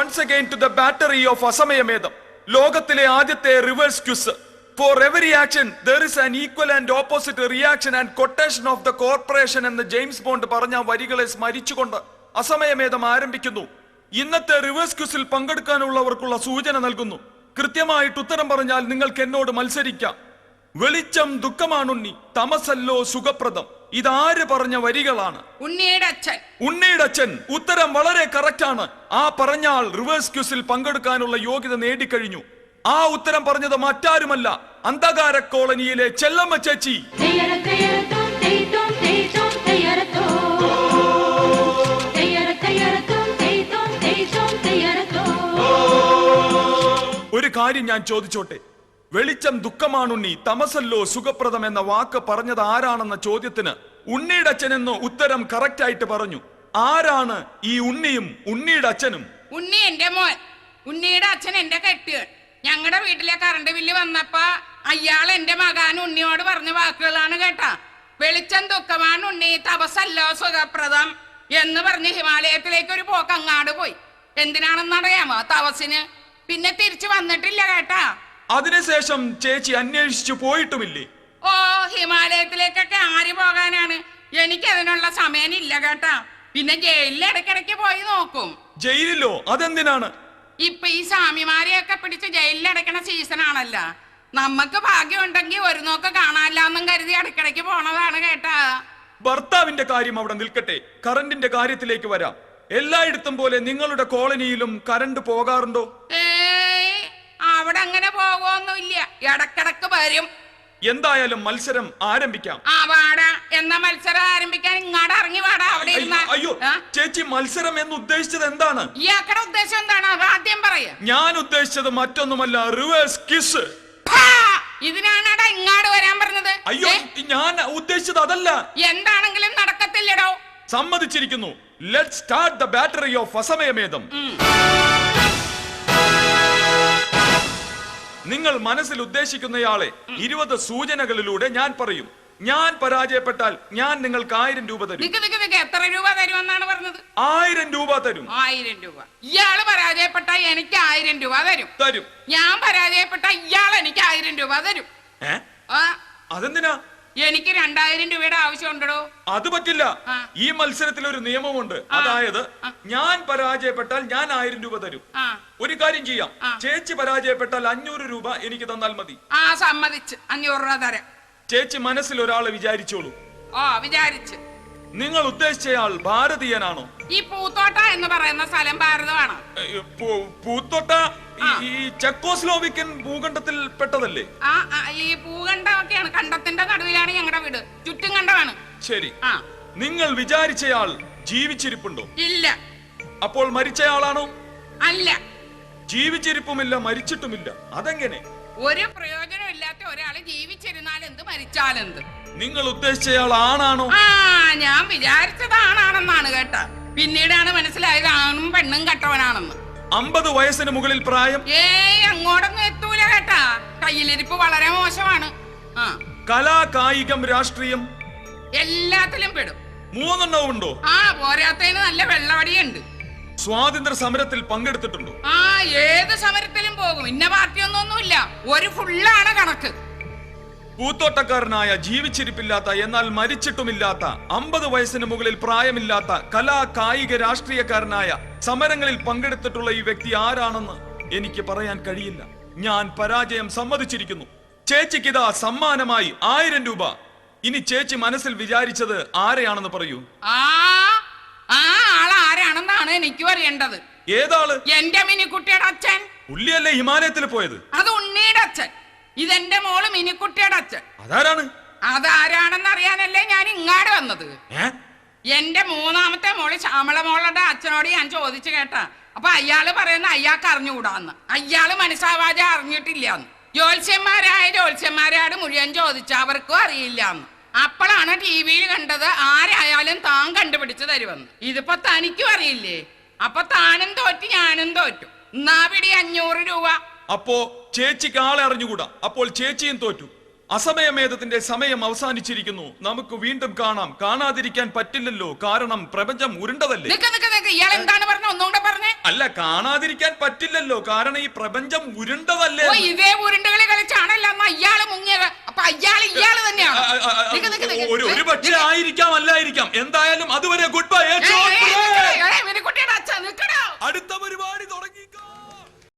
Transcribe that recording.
Once again to the battle of അസമയമേതം ലോകത്തിലെ ആദ്യത്തെ reverse quiz for every action there is an equal and opposite reaction and quotation of the corporation എന്ന് James Bond പറഞ്ഞ വരികളെ സ്മരിച്ചുകൊണ്ട് അസമയമേതം ആരംഭിക്കുന്നു. ഇന്നത്തെ reverse ക്യുസിൽ പങ്കെടുക്കാനുള്ളവർക്കുള്ള സൂചന നൽകുന്നു. കൃത്യമായിട്ട് ഉത്തരം പറഞ്ഞാൽ നിങ്ങൾക്ക് എന്നോട് മത്സരിക്കാം. വെളിച്ചം ദുഃഖമാണുണ്ണി തമസല്ലോ സുഖപ്രദം. ഇതാര് പറഞ്ഞ വരികളാണ്? ഉണ്ണിയുടെ അച്ഛൻ. ഉണ്ണിയുടെ അച്ഛൻ ഉത്തരം വളരെ കറക്റ്റ് ആണ്. ആ പറഞ്ഞ ആൾ റിവേഴ്സ് ക്യൂസിൽ പങ്കെടുക്കാനുള്ള യോഗ്യത നേടിക്കഴിഞ്ഞു. ആ ഉത്തരം പറഞ്ഞത് മറ്റാരുമല്ല അന്ധകാര കോളനിയിലെ ചെല്ലമ്മ ചേച്ചി. ഒരു കാര്യം ഞാൻ ചോദിച്ചോട്ടെ? വെളിച്ചം ദുഃഖമാണുണ്ണി തമസല്ലോ സുഖപ്രദം എന്ന വാക്ക് പറഞ്ഞത് ആരാണെന്ന ചോദ്യത്തിന് ഉണ്ണിയുടെ അച്ഛൻ എന്ന് ഉത്തരം കറക്റ്റ് ആയിട്ട് പറഞ്ഞു. ആരാണ് ഈ ഉണ്ണിയും ഉണ്ണിയുടെ അച്ഛനും ഉണ്ണി എന്റെ മോൻ. ഉണ്ണിയുടെ അച്ഛൻ എന്റെ കെട്ടുകൾ ഞങ്ങളുടെ വീട്ടിലെ കറണ്ട് ബില്ല് വന്നപ്പോ അയാൾ എന്റെ മകാൻ ഉണ്ണിയോട് പറഞ്ഞ വാക്കുകളാണ് കേട്ടാ. വെളിച്ചം ദുഃഖമാണ് ഉണ്ണി തപസല്ലോ സുഖപ്രദം എന്ന് പറഞ്ഞ് ഹിമാലയത്തിലേക്ക് ഒരു പോക്കങ്ങാട് പോയി. എന്തിനാണെന്ന് അറിയാമോ തപസിന് പിന്നെ തിരിച്ചു വന്നിട്ടില്ല കേട്ടാ. അതിനുശേഷം ചേച്ചി അന്വേഷിച്ചു പോയിട്ടുമില്ലേ? ഓ ഹിമാലയത്തിലേക്കൊക്കെ ആര് പോകാനാണ്? എനിക്ക് അതിനുള്ള സമയമില്ല കേട്ടാ. പിന്നെ ജയിലിൽ ഇടയ്ക്കിടയ്ക്ക് പോയി നോക്കും. ജയിലിലോ? അതെന്തിനാണ്? ഇപ്പൊ ഈ സ്വാമിമാരെയൊക്കെ പിടിച്ച് ജയിലിൽ അടയ്ക്കണ സീസൺ ആണല്ലോ. നമുക്ക് ഭാഗ്യമുണ്ടെങ്കിൽ ഒരു നോക്ക് കാണാനില്ലാന്നും കരുതി ഇടയ്ക്കിടയ്ക്ക് പോണതാണ് കേട്ടാ. ഭർത്താവിന്റെ കാര്യം അവിടെ നിൽക്കട്ടെ. കറണ്ടിന്റെ കാര്യത്തിലേക്ക് വരാം. എല്ലായിടത്തും പോലെ നിങ്ങളുടെ കോളനിയിലും കറണ്ട് പോകാറുണ്ടോ? ഏയ് അവിടെ അങ്ങനെ പോകുമൊന്നുമില്ല ഇടക്കിടക്ക് വരും. എന്തായാലും മത്സരം ആരംഭിക്കാം. ആ വാടാ. എന്നാ മത്സരം ആരംഭിക്കാൻ ഇങ്ങോട്ട് ഇറങ്ങി വാടാ അവിടെ അയ്യോ, അയ്യോ ചേച്ചി മത്സരം എന്ന് ഉദ്ദേശിച്ചത് എന്താണ്? ഇയാക്കടെ ഉദ്ദേശം എന്താണ്? അത് ആദ്യം പറയാ. ഞാൻ ഉദ്ദേശിച്ചത് മറ്റൊന്നുമല്ല റിവേഴ്സ് കിസ്! ഇതിനാണടാ ഇങ്ങോട്ട് വരാൻ പറഞ്ഞത്. അയ്യോ ഞാൻ ഉദ്ദേശിച്ചത് അതല്ല. എന്താണെങ്കിലും നടക്കത്തില്ലടോ. സമ്മതിച്ചിരിക്കുന്നു. Let start the battle of അസമയമേധം നിങ്ങൾ മനസ്സിൽ ഉദ്ദേശിക്കുന്നയാളെ ഇരുപത് സൂചനകളിലൂടെ ഞാൻ പറയും. ഞാൻ പരാജയപ്പെട്ടാൽ ഞാൻ നിങ്ങൾക്ക് ആയിരം രൂപ തരും. നിക്ക് നിക്ക് നിക്ക്. എത്ര രൂപ തരുമെന്നാണ് പറഞ്ഞത്? ആയിരം രൂപ തരും. ആയിരം രൂപ. ഇയാൾ പരാജയപ്പെട്ട എനിക്ക് ആയിരം രൂപ തരും. തരും. ഞാൻ പരാജയപ്പെട്ട ഇയാൾ എനിക്ക് ആയിരം രൂപ തരും. ഏ? ആ. അതെന്തിനാ? എനിക്ക് രണ്ടായിരം രൂപയുടെ ആവശ്യമുണ്ടോ അത് പറ്റില്ല. ഈ മത്സരത്തിൽ ഒരു നിയമമുണ്ട് അതായത് ഞാൻ പരാജയപ്പെട്ടാൽ ഞാൻ ആയിരം രൂപ തരും. ഒരു കാര്യം ചെയ്യാം. ചേച്ചി പരാജയപ്പെട്ടാൽ അഞ്ഞൂറ് രൂപ എനിക്ക് തന്നാൽ മതി. ആ സമ്മതിച്ച്. അഞ്ഞൂറ് രൂപ തരാം. ചേച്ചി മനസ്സിൽ ഒരാളെ വിചാരിച്ചോളൂ. ഓ വിചാരിച്ച്. നിങ്ങൾ ഉദ്ദേശിച്ചയാൾ ഭാരതീയനാണോ? ഈ പൂത്തോട്ട എന്ന് പറയുന്ന സ്ഥലം ഭാരതമാണ്. പൂത്തോട്ട ഈ- ചെക്കോസ്ലോവിക്കൻ ഭൂഖണ്ഡത്തിൽ പെട്ടതല്ലേ? ആ ഈ ഭൂഖണ്ഡമൊക്കെയാണ്. കണ്ടത്തിന്റെ നടുവിലാണ് ഞങ്ങളുടെ വീട്. ചുറ്റും കണ്ടമാണ് ശരി. നിങ്ങൾ വിചാരിച്ചയാൾ ജീവിച്ചിരിപ്പുണ്ടോ? ഇല്ല. അപ്പോൾ മരിച്ചയാളാണോ? അല്ല. ജീവിച്ചിരിപ്പുമില്ല മരിച്ചിട്ടുമില്ല. അതെങ്ങനെ? ഒരു പ്രയോജനം ജീവിച്ചിരുന്നാൽ എന്ത് മരിച്ചാലെന്ത് നിങ്ങൾ ഉദ്ദേശിച്ചയാൾ ആണാണോ? ആ ഞാൻ വിചാരിച്ചത് ആണാണെന്നാണ് കേട്ട. പിന്നീടാണ് മനസ്സിലായത് ആണും പെണ്ണും കെട്ടവനാണെന്ന്. അമ്പത് വയസ്സിന് മുകളിൽ പ്രായം? ഏയ് അങ്ങോട്ടൊന്നും എത്തൂല കേട്ടാ. കയ്യിലിരിപ്പ് വളരെ മോശമാണ്. ആ. കലാ കായികം രാഷ്ട്രീയം? എല്ലാത്തിലും പെടും. മൂന്നെണ്ണവും ഉണ്ടോ ആ പോരാത്തതിന് നല്ല വെള്ളവടിയുണ്ട്. സ്വാതന്ത്ര്യ സമരത്തിൽ പങ്കെടുത്തിട്ടുണ്ടോ? ആ ഏത് സമരത്തിലും പോകും. ഇന്ന പാർട്ടി പാർട്ടിയൊന്നൊന്നുമില്ല. ഒരു ഫുള്ളാണ് കണക്ക്. പൂത്തോട്ടക്കാരനായ ജീവിച്ചിരിപ്പില്ലാത്ത എന്നാൽ മരിച്ചിട്ടുമില്ലാത്ത അമ്പത് വയസ്സിന് മുകളിൽ പ്രായമില്ലാത്ത കലാ കായിക രാഷ്ട്രീയക്കാരനായ സമരങ്ങളിൽ പങ്കെടുത്തിട്ടുള്ള ഈ വ്യക്തി ആരാണെന്ന് എനിക്ക് പറയാൻ കഴിയില്ല. ഞാൻ പരാജയം സമ്മതിച്ചിരിക്കുന്നു. ചേച്ചിക്കിതാ സമ്മാനമായി ആയിരം രൂപ. ഇനി ചേച്ചി മനസ്സിൽ വിചാരിച്ചത് ആരെയാണെന്ന് പറയൂ. ആ ആ ആൾ എനിക്ക് അറിയേണ്ടത്? ഏതാൾ? എന്റെ മിനിക്കുട്ടിയുടെ അച്ഛൻ. പുള്ളിയല്ലേ ഹിമാലയത്തിൽ പോയത്? അത് ഉണ്ണിയുടെ അച്ഛൻ. ഇതെന്റെ മോൾ മിനിക്കുട്ടിയുടെ അച്ഛൻ. അതാരാണ്? അതാരാണെന്ന് അറിയാനല്ലേ ഞാൻ ഇങ്ങാട് വന്നത്. എന്റെ മൂന്നാമത്തെ മോൾ ശ്യാമള മോളുടെ അച്ഛനോട് ഞാൻ ചോദിച്ചു കേട്ടാ. അപ്പൊ അയാൾ പറയുന്ന അയാൾക്ക് അറിഞ്ഞുകൂടാന്ന്. അയാൾ മനസ്സാവാജ അറിഞ്ഞിട്ടില്ല ജ്യോത്സ്യന്മാരായ ജ്യോത്സ്യന്മാരോട് മുഴുവൻ ചോദിച്ച അവർക്കും അറിയില്ലാന്ന്. അപ്പോഴാണ് ടി വിയിൽ കണ്ടത് ആരായാലും താൻ കണ്ടുപിടിച്ചു തരുമെന്ന്. ഇതിപ്പോ തനിക്കും അറിയില്ലേ? അപ്പൊ താനും തോറ്റു ഞാനും തോറ്റു. പിടി അഞ്ഞൂറ് രൂപ? അപ്പോ ചേച്ചിക്ക് ആളെ അറിഞ്ഞുകൂടാ. അപ്പോൾ ചേച്ചിയും തോറ്റു. അസമയമേതത്തിന്റെ സമയം അവസാനിച്ചിരിക്കുന്നു. നമുക്ക് വീണ്ടും കാണാം. കാണാതിരിക്കാൻ പറ്റില്ലല്ലോ. കാരണം പ്രപഞ്ചം ഉരുണ്ടതല്ലേ? അല്ല കാണാതിരിക്കാൻ പറ്റില്ലല്ലോ. കാരണം ഈ പ്രപഞ്ചം ഉരുണ്ടതല്ലേ? ഇതേ ഉരുണ്ടകളി കളിച്ചാണല്ലോ തന്നെയാണ്. ഒരു ഒരു പക്ഷേ ആയിരിക്കാം അല്ലായിരിക്കാം. എന്തായാലും അതുവരെ ഗുഡ് ബൈ അടുത്ത പരിപാടി